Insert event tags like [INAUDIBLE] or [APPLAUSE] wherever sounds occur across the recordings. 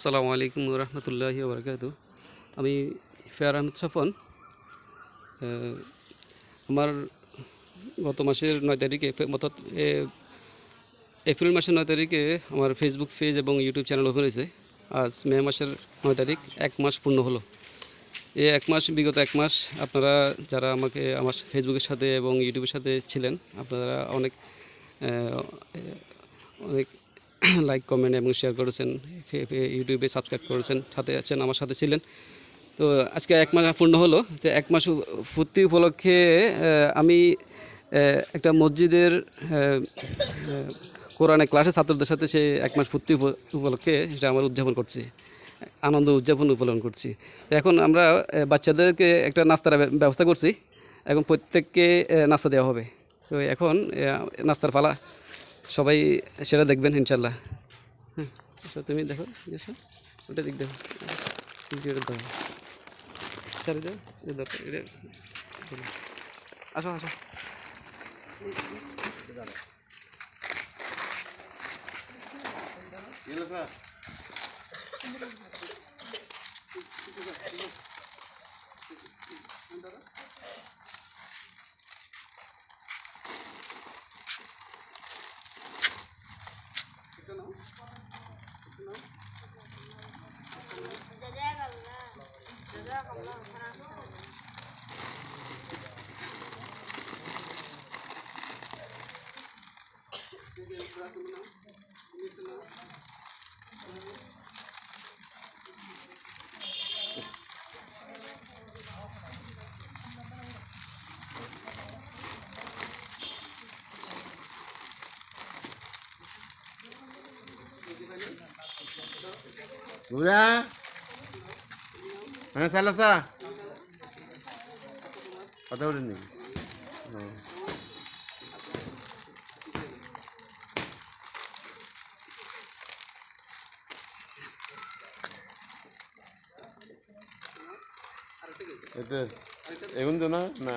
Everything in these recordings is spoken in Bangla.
আসসালামু আলাইকুম রহমতুল্লাহ বরকাত আমি ফেয়ার আহমেদ সফন। আমার গত মাসের নয় তারিখে অর্থাৎ এপ্রিল মাসের নয় তারিখে আমার ফেসবুক পেজ এবং ইউটিউব চ্যানেল ওপেন হয়েছে। আজ মে মাসের নয় তারিখ, এক মাস পূর্ণ হলো। এই এক মাস, বিগত এক মাস আপনারা যারা আমাকে, আমার ফেসবুকের সাথে এবং ইউটিউবের সাথে ছিলেন, আপনারা অনেক অনেক [COUGHS] লাইক কমেন্ট এবং শেয়ার করেছেন ইউটিউবে সাবস্ক্রাইব করেছেন, সাথে আছেন, আমার সাথে ছিলেন। তো আজকে এক মাস পূর্ণ হলো, যে এক মাস ফুর্তি উপলক্ষে আমি একটা মসজিদের কোরআনে ক্লাসে ছাত্রদের সাথে সে এক মাস ফুর্তি উপ- উপলক্ষে সেটা আমার উদযাপন করছি, আনন্দ উদযাপন উপলন করছি। এখন আমরা বাচ্চাদেরকে একটা নাস্তার ব্যবস্থা করছি এখন প্রত্যেককে নাস্তা দেওয়া হবে। তো এখন নাস্তার পালা সবাই সেটা দেখবেন ইনশাল্লাহ হ্যাঁ তুমি দেখো এসো ওটা দিক দেখো। ভিডিওটা দেখো। স্যার এটা দরকার এটা বলো। আসো। Ito na. Ito na. Jajakan lah. Jajakan lah. Jadi berapa menang? Ini tenang. বুড়া? হ্যাঁ চালাসা কথা উঠেনি এটা এগুন তো না? না।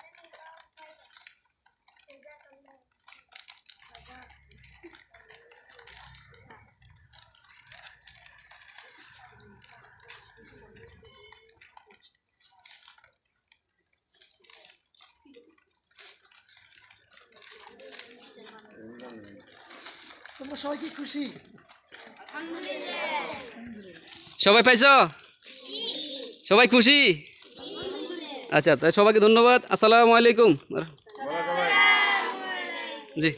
তোমরা সবাই কি খুশি? সবাই পাইছ? সবাই খুশি? আচ্ছা তাই সবাইকে ধন্যবাদ। আসসালামু আলাইকুম। জি।